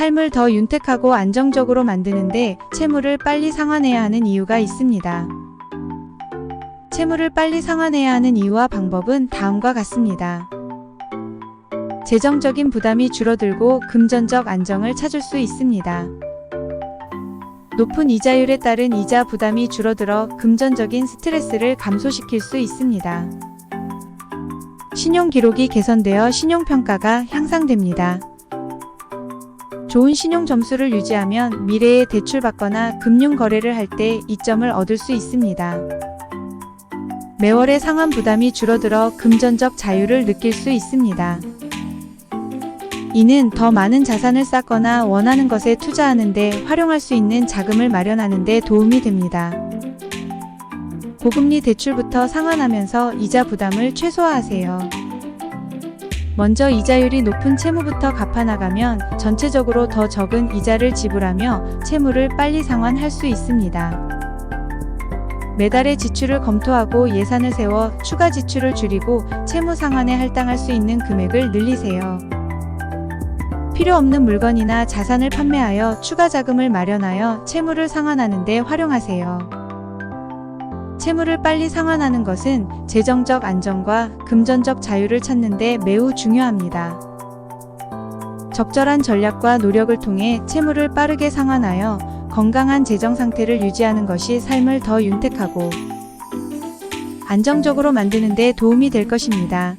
삶을 더 윤택하고 안정적으로 만드는데 채무를 빨리 상환해야 하는 이유가 있습니다. 채무를 빨리 상환해야 하는 이유와 방법은 다음과 같습니다. 재정적인 부담이 줄어들고 금전적 안정을 찾을 수 있습니다. 높은 이자율에 따른 이자 부담이 줄어들어 금전적인 스트레스를 감소시킬 수 있습니다. 신용 기록이 개선되어 신용평가가 향상됩니다. 좋은 신용 점수를 유지하면 미래에 대출받거나 금융 거래를 할 때 이점을 얻을 수 있습니다. 매월의 상환 부담이 줄어들어 금전적 자유를 느낄 수 있습니다. 이는 더 많은 자산을 쌓거나 원하는 것에 투자하는데 활용할 수 있는 자금을 마련하는 데 도움이 됩니다. 고금리 대출부터 상환하면서 이자 부담을 최소화하세요. 먼저 이자율이 높은 채무부터 갚아나가면 전체적으로 더 적은 이자를 지불하며 채무를 빨리 상환할 수 있습니다. 매달의 지출을 검토하고 예산을 세워 추가 지출을 줄이고 채무 상환에 할당할 수 있는 금액을 늘리세요. 필요 없는 물건이나 자산을 판매하여 추가 자금을 마련하여 채무를 상환하는 데 활용하세요. 채무를 빨리 상환하는 것은 재정적 안정과 금전적 자유를 찾는 데 매우 중요합니다. 적절한 전략과 노력을 통해 채무를 빠르게 상환하여 건강한 재정 상태를 유지하는 것이 삶을 더 윤택하고 안정적으로 만드는 데 도움이 될 것입니다.